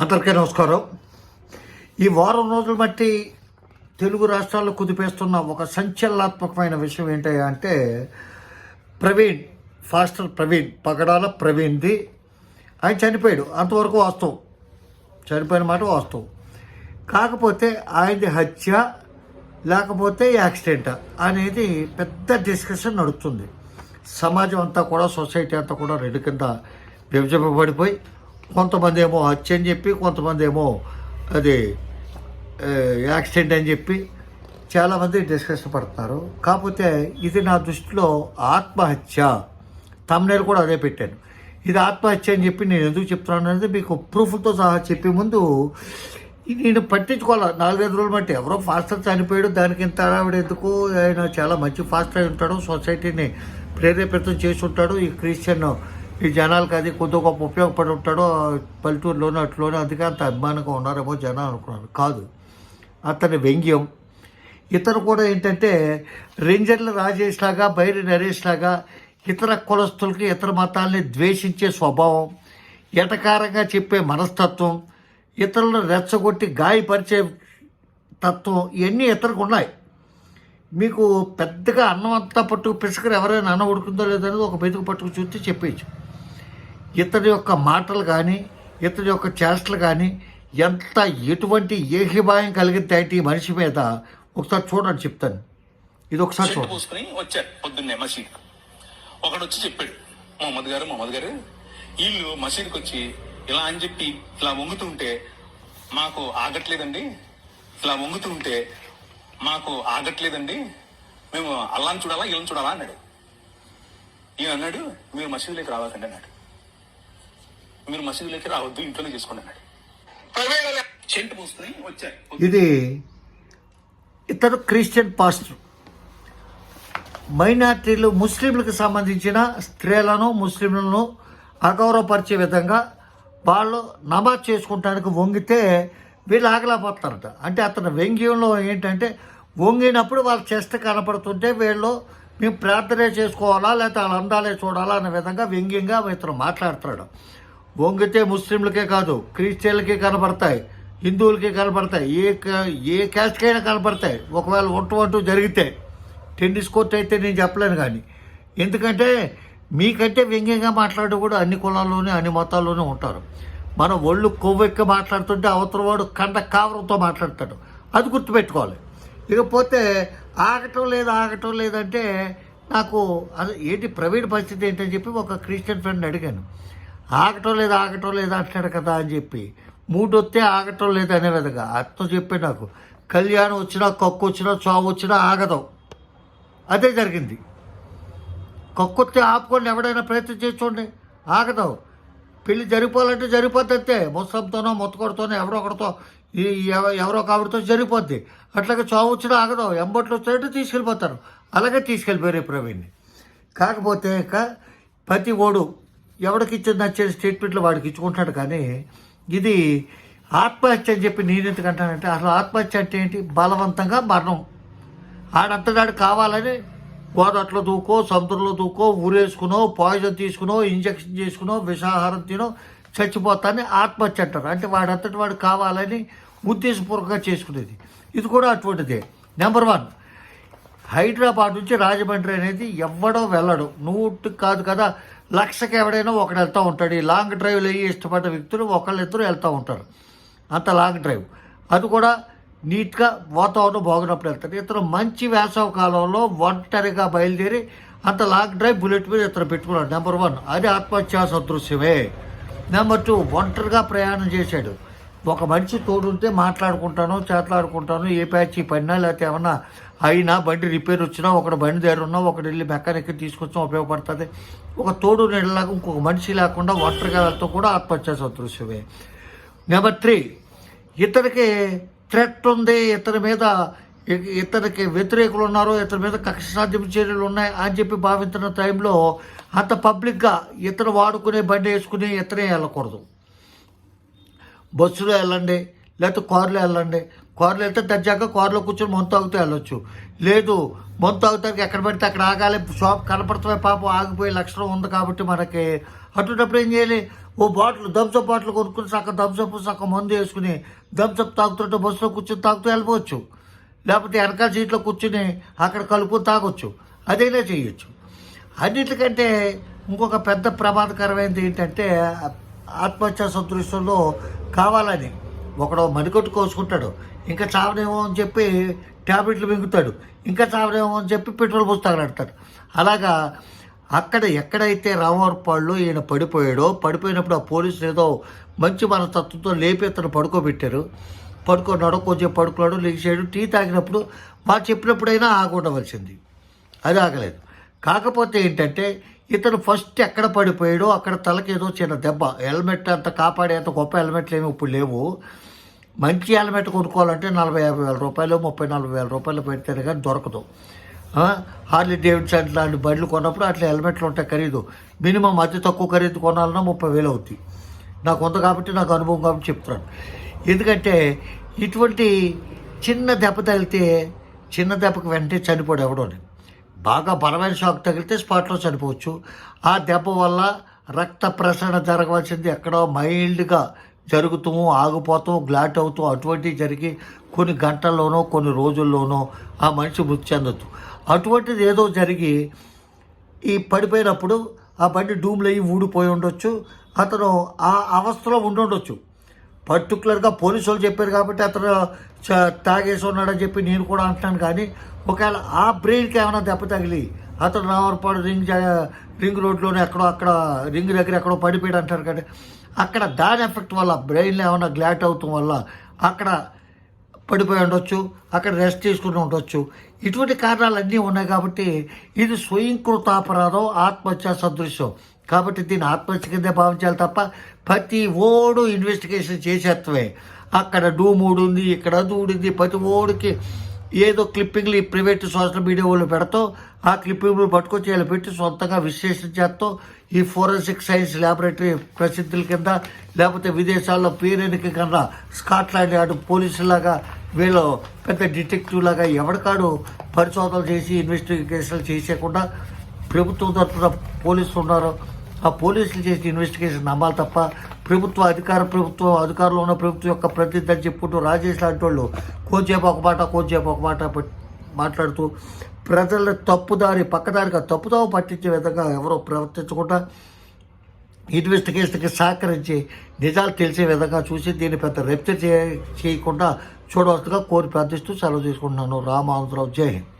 అందరికీ నమస్కారం. ఈ వారం రోజులు బట్టి తెలుగు రాష్ట్రాల్లో కుదిపేస్తున్న ఒక సంచలనాత్మకమైన విషయం ఏంటి అంటే ప్రవీణ్ ఫాస్టర్ ప్రవీణ్ పగడాల ప్రవీణ్ది ఆయన చనిపోయాడు. అంతవరకు వాస్తవం. చనిపోయిన మాట వాస్తవం. కాకపోతే ఆయనది హత్య లేకపోతే యాక్సిడెంట్ అనేది పెద్ద డిస్కషన్ నడుస్తుంది. సమాజం అంతా కూడా సొసైటీ అంతా కూడా రెండు కింద విభజింపబడిపోయి కొంతమంది ఏమో హత్య అని చెప్పి కొంతమంది ఏమో అది యాక్సిడెంట్ అని చెప్పి చాలామంది డిస్కషన్ పడుతున్నారు. కాకపోతే ఇది నా దృష్టిలో ఆత్మహత్య. తమ్నేలు కూడా అదే పెట్టాను. ఇది ఆత్మహత్య అని చెప్పి నేను ఎందుకు చెప్తున్నాను అనేది మీకు ప్రూఫ్తో సహా చెప్పే ముందు నేను పట్టించుకోవాలి? నాలుగైదు రోజులు బట్టి ఎవరో ఫాస్టర్ చనిపోయాడు దానికి ఇంత ఆవిడ ఎందుకు? ఆయన చాలా మంచి ఫాస్టర్ అయి ఉంటాడు సొసైటీని ప్రేరేపితం చేసి ఉంటాడు. ఈ క్రిస్టియన్ ఈ జనాలకి అది కొద్ది గొప్ప ఉపయోగపడి ఉంటాడో పల్లెటూరులోనూ అట్లోనూ అందుకే అంత అభిమానంగా ఉన్నారేమో జనాలు అనుకున్నాను కాదు. అతని వ్యంగ్యం. ఇతను కూడా ఏంటంటే రేంజర్ల రాజేష్ లాగా బైరి నరేష్ లాగా ఇతర కులస్తులకి ఇతర మతాల్ని ద్వేషించే స్వభావం ఎటకారంగా చెప్పే మనస్తత్వం ఇతరులను రెచ్చగొట్టి గాయపరిచే తత్వం ఇవన్నీ ఇతరులకు ఉన్నాయి. మీకు పెద్దగా అన్నం అంతా పట్టుకు పిసుకరు ఎవరైనా అన్నం ఉడుకుందో లేదనేది ఒక బెతుకు పట్టుకు చూస్తే చెప్పేయచ్చు. ఇతని యొక్క మాటలు కానీ ఇతని యొక్క చేష్టలు కానీ ఎంత ఎటువంటి ఏహిభాయం కలిగితే మనిషి మీద ఒకసారి చూడండి చెప్తాను. ఇది ఒకసారి చూడండి. పూసుకుని వచ్చారు పొద్దున్నే మసీద్. ఒకడు వచ్చి చెప్పాడు మొహమ్మద్ గారు మొహమ్మద్ గారు వీళ్ళు మసీద్కి వచ్చి ఇలా అని చెప్పి ఇలా వంగుతుంటే మాకు ఆగట్లేదండి. ఇలా వంగుతుంటే మాకు ఆగట్లేదండి. మేము అల్లాని చూడాలా వీళ్ళని చూడాలా? అన్నాడు. ఈయన అన్నాడు మీరు మసీదులోకి రావాలండి అన్నాడు. మీరు మసీదులోకి రావద్దు ఇంట్లోనే చేసుకోండి అన్నాడు. వచ్చారు. ఇది ఇతను క్రిస్టియన్ పాస్టర్. మైనార్టీలు ముస్లింలకు సంబంధించిన స్త్రీలను ముస్లింలను అగౌరవపరిచే విధంగా వాళ్ళు నమాజ్ చేసుకుంటానికి వంగితే వీళ్ళు ఆగలేకపోతారట అంటే అతని వ్యంగ్యంలో ఏంటంటే వంగినప్పుడు వాళ్ళ చెస్ట్ కనపడుతుంటే వీళ్ళు మేము ప్రార్థనే చేసుకోవాలా లేకపోతే వాళ్ళ అందాలే చూడాలా అనే విధంగా వ్యంగ్యంగా ఇతను మాట్లాడుతున్నాడు వంగితే ముస్లింలకే కాదు క్రిస్టియన్లకి కనపడతాయి హిందువులకి కనపడతాయి ఏ ఏ క్యాస్ట్కైనా కనపడతాయి ఒకవేళ ఒంటు వంటూ జరిగితే టెన్నిస్ కోర్ట్ అయితే నేను చెప్పలేను కానీ. ఎందుకంటే మీకంటే వ్యంగ్యంగా మాట్లాడే కూడా అన్ని కులాల్లోనే అన్ని మతాల్లోనే ఉంటారు. మనం ఒళ్ళు కొవ్వెక్కి మాట్లాడుతుంటే అవతల వాడు కండ కావరంతో మాట్లాడతాడు. అది గుర్తుపెట్టుకోవాలి. ఇకపోతే ఆగటం లేదు ఆగటం లేదంటే నాకు అది ఏంటి ప్రవీణ్ పరిస్థితి ఏంటని చెప్పి ఒక క్రిస్టియన్ ఫ్రెండ్ అడిగాను. ఆగటం లేదు ఆగటం లేదు అంటున్నాడు కదా అని చెప్పి. మూడొత్తే ఆగటం లేదు అనే విధంగా. అర్థం చెప్పే నాకు కళ్యాణం వచ్చినా కక్కు వచ్చినా చావు వచ్చినా ఆగదాం. అదే జరిగింది. కక్కుతే ఆపుకొని ఎవడైనా ప్రయత్నం చేసి ఆగదాం. పెళ్ళి జరిపోవాలంటే జరిపోద్ది అంతే. ముసంతోనో మొత్తకొడతోనో ఎవరో ఒకరితో ఎవరో కావిడితో జరిపోద్ది అట్లాగే చావు వచ్చినా ఆగదాం. ఎంబట్లు వచ్చినట్టు తీసుకెళ్ళిపోతారు. అలాగే తీసుకెళ్ళిపోయారు ఈ ప్రవీణ్ని. కాకపోతే ఇక ప్రతి ఓడు ఎవడికి ఇచ్చింది నచ్చిన స్టేట్మెంట్లు వాడికి ఇచ్చుకుంటున్నాడు కానీ ఇది ఆత్మహత్య అని చెప్పి నేను ఎందుకు అంటానంటే అసలు ఆత్మహత్య అంటే ఏంటి? బలవంతంగా మరణం. ఆడంతడాడు కావాలని గోదాట్లో దూకో సముద్రంలో దూకో ఊరేసుకునో పాయిజన్ తీసుకునో ఇంజక్షన్ చేసుకునో విషాహారం తినో చచ్చిపోతాన్ని ఆత్మహత్య అంటారు. అంటే వాడంతటి వాడు కావాలని ఉద్దేశపూర్వకంగా చేసుకునేది. ఇది కూడా అటువంటిదే. నెంబర్ వన్ హైదరాబాద్ నుంచి రాజమండ్రి అనేది ఎవ్వడో వెళ్ళడు. నూటు కాదు కదా. లక్షకి ఎవడైనా ఒకడు వెళ్తూ ఉంటాడు. ఈ లాంగ్ డ్రైవ్లు అయ్యి ఇష్టపడ్డ వ్యక్తులు ఒకళ్ళిద్దరు వెళ్తూ ఉంటారు. అంత లాంగ్ డ్రైవ్. అది కూడా నీట్గా వాతావరణం బాగున్నప్పుడు వెళ్తారు. ఇతను మంచి వేసవ కాలంలో ఒంటరిగా బయలుదేరి అంత లాంగ్ డ్రైవ్ బుల్లెట్ మీద ఇతను పెట్టుకున్నాడు. నెంబర్ వన్ అది ఆత్మహత్యా సదృశ్యమే. నెంబర్ టూ ఒంటరిగా ప్రయాణం చేశాడు. ఒక మనిషి తోడుంటే మాట్లాడుకుంటాను చేతలాడుకుంటాను ఏ ప్యాచ్ పడినా లేకపోతే ఏమన్నా అయినా బండి రిపేర్ వచ్చినా ఒకటి బండి దగ్గర ఉన్నా ఒకటి వెళ్ళి మెకానిక్ తీసుకొచ్చినా ఉపయోగపడుతుంది. ఒక తోడు నీళ్ళలాగా ఇంకొక మనిషి లేకుండా వాటర్ వెళ్తూ కూడా ఆత్మహత్య సదృశ్యమే నెంబర్ త్రీ ఇతనికి థ్రెట్ ఉంది ఇతని మీద ఇతనికి వ్యతిరేకులు ఉన్నారు ఇతని మీద కక్ష సాధ్యం చర్యలు ఉన్నాయి అని చెప్పి భావించిన టైంలో అంత పబ్లిక్గా ఇతను వాడుకునే బండి వేసుకుని ఇతనే వెళ్ళకూడదు. బస్సులో వెళ్ళండి లేకపోతే కారులో వెళ్ళండి కారులో వెళ్తే దర్జాగా కారులో కూర్చొని మందు తాగుతూ వెళ్ళొచ్చు. లేదు మందు తాగుతానికి ఎక్కడ పడితే అక్కడ ఆగాలి. షాప్ కనపడుతున్న పాపం ఆగిపోయే లక్షణం ఉంది కాబట్టి మనకి. అటువంటిప్పుడు ఏం చేయాలి? ఓ బాటిల్ థమ్సప్ బాటిల్ కొనుక్కుని సగం థమ్సప్ సగం మందు వేసుకుని థమ్సప్ తాగుతుంటే బస్సులో కూర్చొని తాగుతూ వెళ్ళిపోవచ్చు. లేకపోతే వెనకాల సీట్లో కూర్చుని అక్కడ కలుపుకొని తాగొచ్చు. అదైనా చేయొచ్చు. అన్నిటికంటే ఇంకొక పెద్ద ప్రమాదకరమైనది ఏంటంటే ఆత్మహత్యా సదృశ్యంలో కావాలని. ఒకడు మడికొట్టు కోసుకుంటాడు. ఇంకా చావనేమో అని చెప్పి ట్యాబ్లెట్లు మింగుతాడు. ఇంకా చావనేమో అని చెప్పి పెట్రోల్ పోస్తాగలంటాడు అలాగా అక్కడ ఎక్కడైతే రామవరపాళ్ళు ఈయన పడిపోయాడో పడిపోయినప్పుడు ఆ పోలీసులు ఏదో మంచి మనస్తత్వంతో లేపి అతను పడుకోబెట్టారు. పడుకున్నాడు కొంచెం పడుకున్నాడు లేచాడు టీ తాగినప్పుడు మా చెప్పినప్పుడైనా ఆగుండవలసింది అది ఆగలేదు. కాకపోతే ఏంటంటే ఇతను ఫస్ట్ ఎక్కడ పడిపోయాడో అక్కడ తలకి ఏదో చిన్న దెబ్బ. హెల్మెట్ అంత కాపాడేంత గొప్ప హెల్మెట్లు ఏమి ఇప్పుడు లేవు. మంచి హెల్మెట్ కొనుక్కోవాలంటే నలభై యాభై వేల రూపాయలు ముప్పై నలభై వేల రూపాయలు పెడితేనే కానీ దొరకదు. హార్లీ డేవిడ్సన్ లాంటి బండ్లు కొన్నప్పుడు అట్లా హెల్మెట్లు ఉంటాయి ఖరీదు. మినిమం అతి తక్కువ ఖరీదు కొనాలన్నా ముప్పై వేలు అవుతుంది నాకు ఉంది కాబట్టి నాకు అనుభవం కాబట్టి చెప్తున్నాను. ఎందుకంటే ఇటువంటి చిన్న దెబ్బ తగిలితే చిన్న దెబ్బకి వెంటనే చనిపోడు ఎవడోని బాగా బలమైన షాక్ తగిలితే స్పాట్లో చనిపోవచ్చు. ఆ దెబ్బ వల్ల రక్త ప్రసరణ జరగవలసింది ఎక్కడో మైల్డ్గా జరుగుతూ ఆగిపోతూ గ్లాట్ అవుతూ అటువంటివి జరిగి కొన్ని గంటల్లోనో కొన్ని రోజుల్లోనో ఆ మనిషి మృతి చెందొచ్చు. అటువంటిది ఏదో జరిగి ఈ పడిపోయినప్పుడు ఆ బండి డూమ్లు అయ్యి ఊడిపోయి ఉండొచ్చు. అతను ఆ అవస్థలో ఉండి ఉండొచ్చు. పర్టికులర్గా పోలీసులు చెప్పారు కాబట్టి అతను తాగేసి ఉన్నాడని చెప్పి నేను కూడా అంటున్నాను కానీ ఒకవేళ ఆ బ్రెయిన్కి ఏమైనా దెబ్బ తగిలి అతను రావరపాడు రింగ్ రింగ్ రోడ్లోనే ఎక్కడో అక్కడ రింగ్ దగ్గర ఎక్కడో పడిపోయాడు అంటారు కానీ అక్కడ దాని ఎఫెక్ట్ వల్ల బ్రెయిన్లో ఏమైనా గ్లాట్ అవుతాం వల్ల అక్కడ పడిపోయి ఉండొచ్చు అక్కడ రెస్ట్ తీసుకుని ఉండొచ్చు. ఇటువంటి కారణాలన్నీ ఉన్నాయి కాబట్టి ఇది స్వయంకృతాపరాధం ఆత్మహత్య సదృశ్యం. కాబట్టి దీన్ని ఆత్మహత్య కిందే భావించాలి తప్ప ప్రతి ఓడు ఇన్వెస్టిగేషన్ చేసేత్తవే అక్కడ డూమూడు ఉంది ఇక్కడ దూడింది ప్రతి ఓడికి ఏదో క్లిప్పింగ్లు ఈ ప్రైవేట్ సోషల్ మీడియా వాళ్ళు పెడతాం ఆ క్లిప్పింగ్లు పట్టుకొచ్చి వీళ్ళు పెట్టి సొంతంగా విశ్లేషణ చేస్తాం ఈ ఫోరెన్సిక్ సైన్స్ ల్యాబొరేటరీ ప్రసిద్ధుల కింద లేకపోతే విదేశాల్లో పేరెనిక కన్నా స్కాట్లాండ్ అటు పోలీసులాగా వీళ్ళు పెద్ద డిటెక్టివ్ లాగా ఎవరికాడు పరిశోధనలు చేసి ఇన్వెస్టిగేషన్లు చేసేయకుండా ప్రభుత్వం తరఫున పోలీసులు ఉన్నారు. ఆ పోలీసులు చేసిన ఇన్వెస్టిగేషన్ నమ్మాలి తప్ప ప్రభుత్వ అధికార ప్రభుత్వం అధికారంలో ఉన్న ప్రభుత్వం యొక్క ప్రతినిధి అని చెప్పుకుంటూ రాజేష్ లాంటి వాళ్ళు కోచేపు ఒక మాట కోచేపు ఒక మాట మాట్లాడుతూ ప్రజల తప్పుదారి పక్కదారిగా తప్పుదావ పట్టించే విధంగా ఎవరో ప్రవర్తించకుండా ఇన్వెస్టిగేషన్కి సహకరించి నిజాలు తెలిసే విధంగా చూసి దీన్ని పెద్ద రెప్త చేయకుండా చూడవలసిగా కోరి ప్రార్థిస్తూ సెలవు తీసుకుంటున్నాను. రామానందరావు జై హింద్.